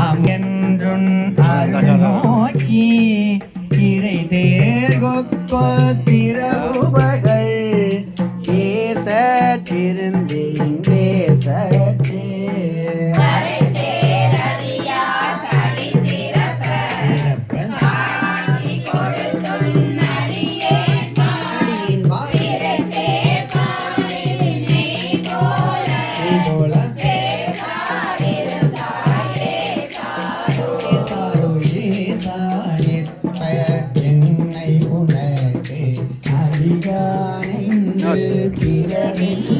ஆம் அருள் நோக்கி இறை தேர்கொக்கோ பிறவில்லை